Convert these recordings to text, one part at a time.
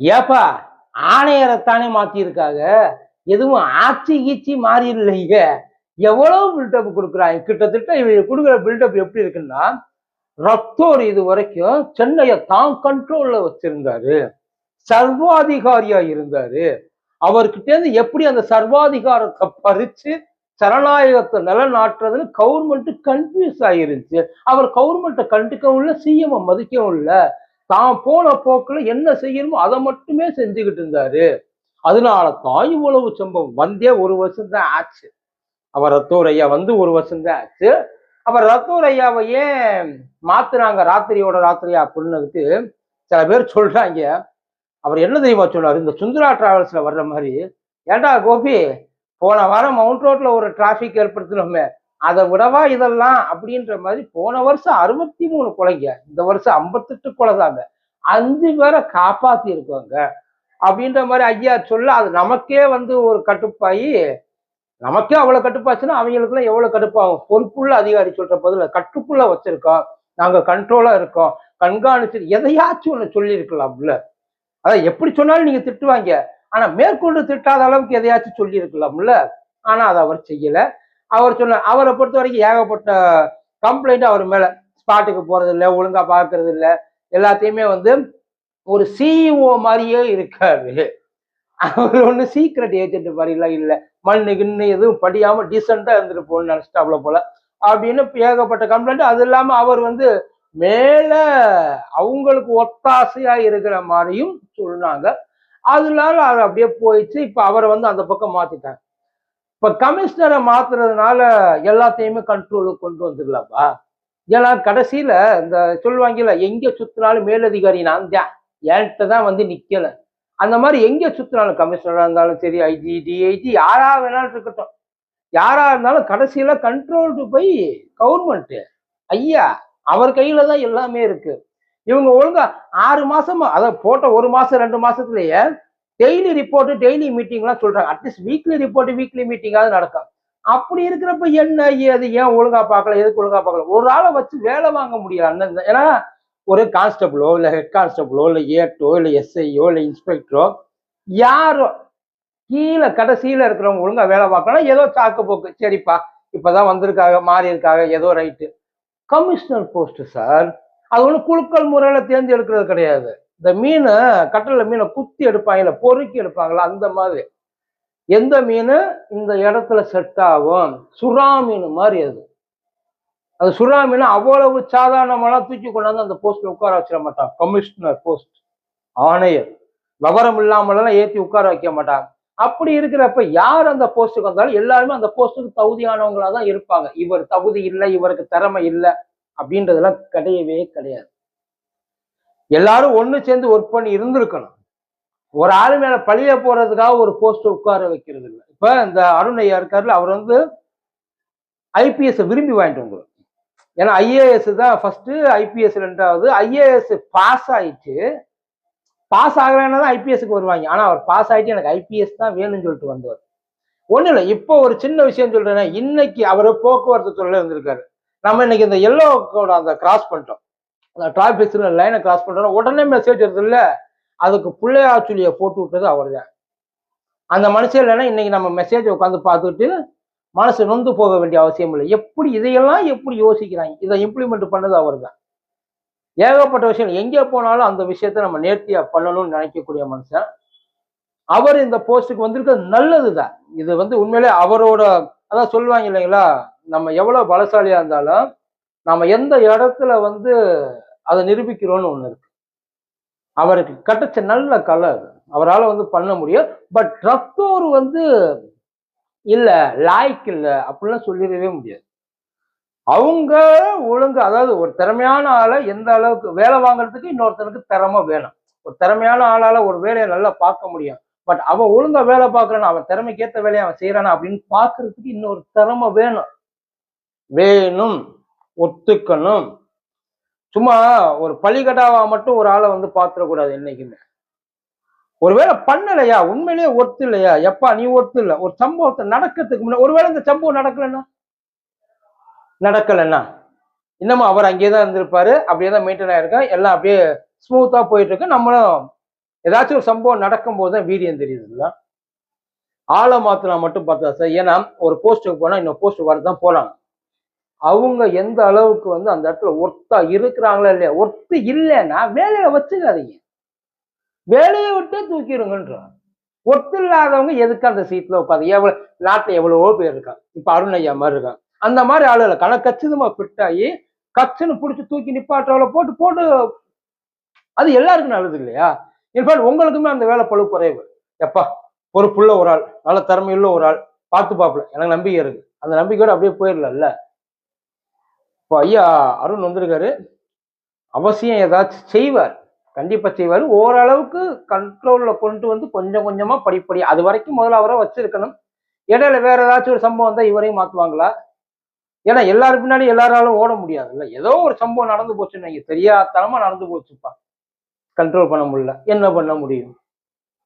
ஏப்பா ஆணையரைத்தானே மாத்திருக்காங்க எதுவும் ஆட்சி கீச்சி மாறி இல்லைங்க எவ்வளவு பில்டப் கொடுக்குறாங்க கிட்டத்தட்ட இவங்க கொடுக்குற பில்டப் எப்படி இருக்குன்னா ரத்தோர் இது வரைக்கும் சென்னையை தான் கண்ட்ரோல்ல வச்சிருந்தாரு. சர்வாதிகாரியா இருந்தாரு. அவர்கிட்ட இருந்து எப்படி அந்த சர்வாதிகாரத்தை பறிச்சு ஜனநாயகத்தை நிலநாட்டுறதுன்னு கவர்மெண்ட் கன்ஃபியூஸ் ஆயிருந்துச்சு. அவர் கவர்மெண்ட்டை கண்டுக்கவும் இல்லை சிஎம் மதிக்கவும் இல்லை. தான் போன போக்கில் என்ன செய்யணுமோ அதை மட்டுமே செஞ்சுக்கிட்டு இருந்தாரு. அதனால தான் இவ்வளவு சம்பவம். வந்தே ஒரு வருஷம் தான் ஆச்சு. அவர் ரத்தோர் ஐயா வந்து ஒரு வருஷம் தான் ஆச்சு. அவர் ரத்தோர் ஐயாவை ஏன் மாத்துனாங்க? ராத்திரியோட ராத்திரியா? அப்படின்னதுக்கு சில பேர் சொல்றாங்க. அவர் என்ன தெரியுமா சொன்னார் இந்த சுந்தரா டிராவல்ஸ்ல வர்ற மாதிரி ஏண்டா கோபி போன வாரம் மவுண்ட் ரோட்ல ஒரு டிராஃபிக் ஏற்படுத்தினோமே. அதை விடவா இதெல்லாம் அப்படின்ற மாதிரி போன வருஷம் அறுபத்தி மூணு கொலைங்க. இந்த வருஷம் ஐம்பத்தெட்டு கொலை தாங்க. அஞ்சு பேரை காப்பாத்தி இருக்கோங்க அப்படின்ற மாதிரி ஐயா சொல்ல அது நமக்கே வந்து ஒரு கட்டுப்பாயி நமக்கே அவ்வளவு கட்டுப்பாச்சுன்னா அவங்களுக்குலாம் எவ்வளவு கட்டுப்பாகும்? பொறுப்புள்ள அதிகாரி சொல்ற பதில் கட்டுக்குள்ள வச்சிருக்கோம். நாங்க கண்ட்ரோலா இருக்கோம். கண்காணிச்சு எதையாச்சும் ஒண்ணு சொல்லியிருக்கலாம்ல அதான் எப்படி சொன்னாலும் நீங்க திட்டுவாங்க. ஆனா மேற்கொண்டு திட்டாத அளவுக்கு எதையாச்சும் சொல்லியிருக்கலாம்ல ஆனா அதை அவர் செய்யல. அவர் சொன்ன அவரை பொறுத்த வரைக்கும் ஏகப்பட்ட கம்ப்ளைண்ட் அவர் மேல. ஸ்பாட்டுக்கு போறது இல்லை ஒழுங்கா பார்க்கறது இல்லை எல்லாத்தையுமே வந்து ஒரு சிஇஓ மாதிரியே இருக்காரு. அவர் ஒண்ணு சீக்ரெட் ஏஜென்ட் மாதிரிலாம் இல்லை. மண்ணு கிண்ணு எதுவும் படியாம டீசெண்டா இருந்துட்டு போகணும்னு நினைச்சிட்டாப்ல போல. அப்படின்னு ஏகப்பட்ட கம்ப்ளைண்ட் அது இல்லாம அவர் வந்து மேல அவங்களுக்கு ஒத்தாசையா இருக்கிற மாதிரியும் சொன்னாங்க. அதனால அவர் அப்படியே போயிடுச்சு. இப்ப அவரை வந்து அந்த பக்கம் மாத்திட்டாங்க. இப்ப கமிஷனரை மாத்துறதுனால எல்லாத்தையுமே கண்ட்ரோலுக்கு கொண்டு வந்துடலாப்பா ஏன்னா கடைசியில இந்த சொல்லுவாங்கல்ல எங்க சுத்தினாலும் மேலதிகாரி நான் தான். என்கிட்ட தான் வந்து நிக்கல. அந்த மாதிரி எங்க சுத்தினாலும் கமிஷனரா இருந்தாலும் சரி ஐஜி டிஐஜி யாரா வேணாலும் இருக்கட்டும். யாரா இருந்தாலும் கடைசியில கண்ட்ரோல்டு போய் கவர்மெண்ட் ஐயா அவர் கையில தான் எல்லாமே இருக்கு. இவங்க ஒழுங்கா ஆறு மாசமா அதாவது போட்ட ஒரு மாசம் ரெண்டு மாசத்துலயே டெய்லி ரிப்போர்ட் டெய்லி மீட்டிங்லாம் சொல்றாங்க. At least weekly report weekly மீட்டிங்காவது நடக்கும். அப்படி இருக்கிறப்ப என்ன அது ஏன் ஒழுங்கா பார்க்கல? எதுக்கு ஒழுங்கா பார்க்கல? ஒரு ஆளை வச்சு வேலை வாங்க முடியாது அந்த ஏன்னா ஒரு கான்ஸ்டபிளோ இல்லை ஹெட் கான்ஸ்டபிளோ இல்லை ஏட்டோ இல்லை எஸ்ஐயோ இல்லை இன்ஸ்பெக்டரோ யாரோ கீழே கடைசியில் இருக்கிறவங்க ஒழுங்கா வேலை பார்க்கணும் ஏதோ சாக்கு போக்கு. சரிப்பா இப்பதான் வந்திருக்காங்க மாறி இருக்காங்க ஏதோ ரைட்டு கமிஷனர் போஸ்ட் சார் அது ஒன்றும் குழுக்கள் முறையில் தேர்ந்தெடுக்கிறது கிடையாது. இந்த மீனை கட்டல மீனை குத்தி எடுப்பாங்கல்ல பொறுக்கி எடுப்பாங்களா அந்த மாதிரி. எந்த மீன்? இந்த இடத்துல செட் ஆகும். சுறா மீன் மாதிரி அது. அந்த சுறா மீன் அவ்வளவு சாதாரணமெல்லாம் தூக்கி கொண்டாந்து அந்த போஸ்ட்ல உட்கார வச்சிட மாட்டான் கமிஷனர் போஸ்ட் ஆணையர். விவரம் இல்லாமலாம் ஏத்தி உட்கார வைக்க மாட்டாங்க. அப்படி இருக்கிறப்ப யார் அந்த போஸ்ட்டுக்கு வந்தாலும் எல்லாருமே அந்த போஸ்ட்டுக்கு தகுதியானவங்களா தான் இருப்பாங்க. இவர் தகுதி இல்லை இவருக்கு திறமை இல்லை அப்படின்றதெல்லாம் கிடையவே கிடையாது. எல்லாரும் ஒன்று சேர்ந்து ஒர்க் பண்ணி இருந்திருக்கணும். ஒரு ஆள் மேல பழிய போறதுக்காக ஒரு போஸ்ட் உட்கார வைக்கிறது இல்லை. இப்ப இந்த அருண் ஐயா இருக்காருல அவர் வந்து ஐபிஎஸ் விரும்பி வாங்கிட்டு வந்துடும் ஏன்னா ஐஏஎஸ் தான் ஃபர்ஸ்ட் ஐபிஎஸ் ரெண்டாவது. ஐஏஎஸ் பாஸ் ஆயிட்டு பாஸ் ஆகலைன்னா தான் ஐபிஎஸ்க்கு வருவாங்க. ஆனா அவர் பாஸ் ஆயிட்டு எனக்கு ஐபிஎஸ் தான் வேணும்னு சொல்லிட்டு வந்தவர் ஒண்ணும் இல்லை இப்போ ஒரு சின்ன விஷயம் சொல்றேன்னா இன்னைக்கு அவர் போக்குவரத்து துறையில இருந்திருக்காரு. நம்ம இன்னைக்கு இந்த எல்லோ அந்த கிராஸ் பண்ணிட்டோம். அந்த டிராபிக் லைனை கிராஸ் பண்ணுறோம் உடனே மெசேஜ் வருது இல்ல அதுக்கு பிள்ளையாச்சுலியை போட்டு விட்டது அவர் தான் அந்த மனுஷன் இல்லைன்னா இன்னைக்கு நம்ம மெசேஜ் உட்காந்து பார்த்துட்டு மனசு நொந்து போக வேண்டிய அவசியம் இல்லை. எப்படி இதையெல்லாம் எப்படி யோசிக்கிறாங்க? இதை இம்ப்ளிமெண்ட் பண்ணது அவர் தான் ஏகப்பட்ட விஷயம் எங்கே போனாலும் அந்த விஷயத்த நம்ம நேர்த்தியாக பண்ணணும்னு நினைக்கக்கூடிய மனுஷன். அவர் இந்த போஸ்ட்டுக்கு வந்திருக்கிறது நல்லதுதான். இது வந்து உண்மையிலே அவரோட அதான் சொல்லுவாங்க இல்லைங்களா? நம்ம எவ்வளோ பலசாலியாக இருந்தாலும் நம்ம எந்த இடத்துல வந்து அதை நிரூபிக்கிறோம்னு ஒன்று இருக்கு. அவருக்கு கட்டச்ச நல்ல கலை அவரால் வந்து பண்ண முடியும். பட் ரத்தோர் வந்து இல்லை லாய்க்கு இல்லை அப்படிலாம் சொல்லிடவே முடியாது. அவங்க ஒழுங்கு அதாவது ஒரு திறமையான ஆளை எந்த அளவுக்கு வேலை வாங்குறதுக்கு இன்னொருத்தனுக்கு திறமை வேணும். ஒரு திறமையான ஆளால ஒரு வேலையை நல்லா பார்க்க முடியும். பட் அவன் ஒழுங்கா வேலை பார்க்கறானா அவன் திறமைக்கேத்த வேலையை அவன் செய்யறானா அப்படின்னு பார்க்கறதுக்கு இன்னொரு திறமை வேணும். வேணும் ஒத்துக்கணும். சும்மா ஒரு பழிகடாவா மட்டும் ஒரு ஆளை வந்து பாத்துடக்கூடாது என்னைக்குமே. ஒருவேளை பண்ணலையா? உண்மையிலேயே ஒத்து இல்லையா எப்பா நீ ஒத்து இல்ல ஒரு சம்பவத்தை நடக்கிறதுக்கு முன்னாடி ஒருவேளை இந்த சம்பவம் நடக்கலன்னா? நடக்கலன்னா? இன்னமும் அவர் அங்கேயே தான் இருந்திருப்பாரு. அப்படியே தான் மெயின்டைன் ஆயிருக்கா? எல்லாம் அப்படியே ஸ்மூத்தா போயிட்டு இருக்கு நம்மளும் ஏதாச்சும் ஒரு சம்பவம் நடக்கும்போது தான் வீரியம் தெரியுதுல்ல. ஆளை மாத்தலாம் மட்டும் பார்த்தா சார் ஏன்னா ஒரு போஸ்ட்டுக்கு போனா இன்னொரு போஸ்ட் வரதான் போறாங்க. அவங்க எந்த அளவுக்கு வந்து அந்த இடத்துல ஒர்த்தா இருக்கிறாங்களா இல்லையா? ஒர்த்து இல்லைன்னா வேலையை வச்சுக்காதீங்க. வேலையை விட்டே தூக்கிடுங்கன்றான் ஒர்த்து இல்லாதவங்க எதுக்கு அந்த சீட்ல உட்காந்து எவ்வளவு நாட்டுல எவ்வளவோ பேர் இருக்காங்க. இப்ப அருண் ஐயா மாதிரி இருக்காங்க. அந்த மாதிரி ஆளுகளை கணக்கு கச்சிதமா ஃபிட் ஆகி கச்சுன்னு பிடிச்சி தூக்கி நிப்பாட்டவளை போட்டு போட்டு அது எல்லாருக்கும் நல்லது இல்லையா? இன்ஃபேக்ட் உங்களுக்குமே அந்த வேலை பழு குறைவு. எப்பா பொறுப்புள்ள ஒரு ஆள் நல்ல திறமையுள்ள ஒரு ஆள் பார்த்து பார்ப்பல. எனக்கு நம்பிக்கை இருக்கு. அந்த நம்பிக்கையோட அப்படியே போயிடலாம்ல. இப்போ ஐயா அருண் வந்திருக்காரு. அவசியம் ஏதாச்சும் செய்வார். கண்டிப்பாக செய்வார். ஓரளவுக்கு கண்ட்ரோலில் கொண்டு வந்து கொஞ்சம் கொஞ்சமாக படிப்படி அது வரைக்கும் முதல்ல அவரை வச்சிருக்கணும். இடையில வேற ஏதாச்சும் ஒரு சம்பவம் தான் இவரையும் மாற்றுவாங்களா ஏன்னா எல்லாரும் பின்னாடி எல்லாராலும் ஓட முடியாதுல்ல ஏதோ ஒரு சம்பவம் நடந்து போச்சுன்னு நீங்கள் தெரியாதனமாக நடந்து போச்சுப்பா. கண்ட்ரோல் பண்ண முடியல. என்ன பண்ண முடியும்?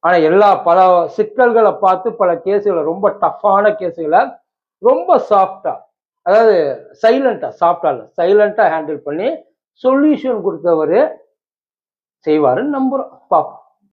ஆனால் எல்லா பல சிக்கல்களை பார்த்து பல கேஸுகளை ரொம்ப டஃப்பான கேஸுகளை ரொம்ப சாஃப்டாக அதாவது சைலண்டாக சாஃப்டா சைலண்ட்டாக ஹேண்டில் பண்ணி சொல்யூஷன் கொடுத்தவர் செய்வாருன்னு நம்புகிறோம் பார்ப்போம்.